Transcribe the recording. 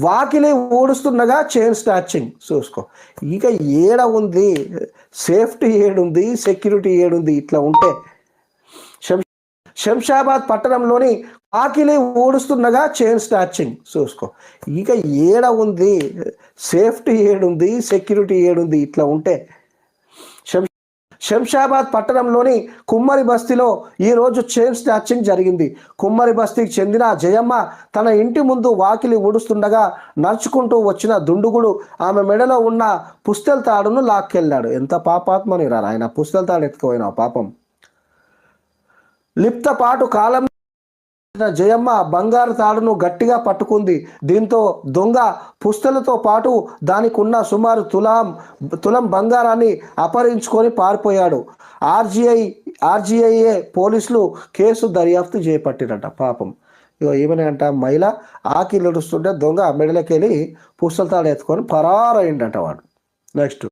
వాకిలి ఊడుస్తుండగా చైన్ స్టాచింగ్ చూసుకో. ఇక ఏడ ఉంది? సేఫ్టీ ఏడుంది? సెక్యూరిటీ ఏడుంది? ఇట్లా ఉంటే. శంషాబాద్ పట్టణంలోని వాకిలి ఊడుస్తుండగా చైన్ స్టాచింగ్ చూసుకో. ఇక ఏడ ఉంది? సేఫ్టీ ఏడుంది? సెక్యూరిటీ ఏడుంది? ఇట్లా ఉంటే. శం- శంషాబాద్ పట్టణంలోని కుమ్మరి బస్తీలో ఈ రోజు చైన్ స్నాచింగ్ జరిగింది. కుమ్మరి బస్తీకి చెందిన జయమ్మ తన ఇంటి ముందు వాకిలి ఊడుస్తుండగా నడుచుకుంటూ వచ్చిన దుండుగుడు ఆమె మెడలో ఉన్న పుస్తెల తాడును లాక్కెళ్ళాడు. ఎంత పాపాత్మని రా ఆయన పుస్తెల తాడు ఎత్తుకుపోయినా పాపం. లిప్తపాటు కాలం జయమ్మ బంగారు తాడును గట్టిగా పట్టుకుంది. దీంతో దొంగ పుస్తలతో పాటు దానికి ఉన్న సుమారు తులాం తులం బంగారాన్ని అపహరించుకొని పారిపోయాడు. ఆర్జీఐ ఆర్జీఐఏ పోలీసులు కేసు దర్యాప్తు చేపట్టిరట పాపం. ఇక ఏమనంట మహిళ ఆకి నడుస్తుంటే దొంగ మెడలకెళ్ళి పుస్తల తాడు ఎత్తుకొని పరారైండట వాడు. నెక్స్ట్.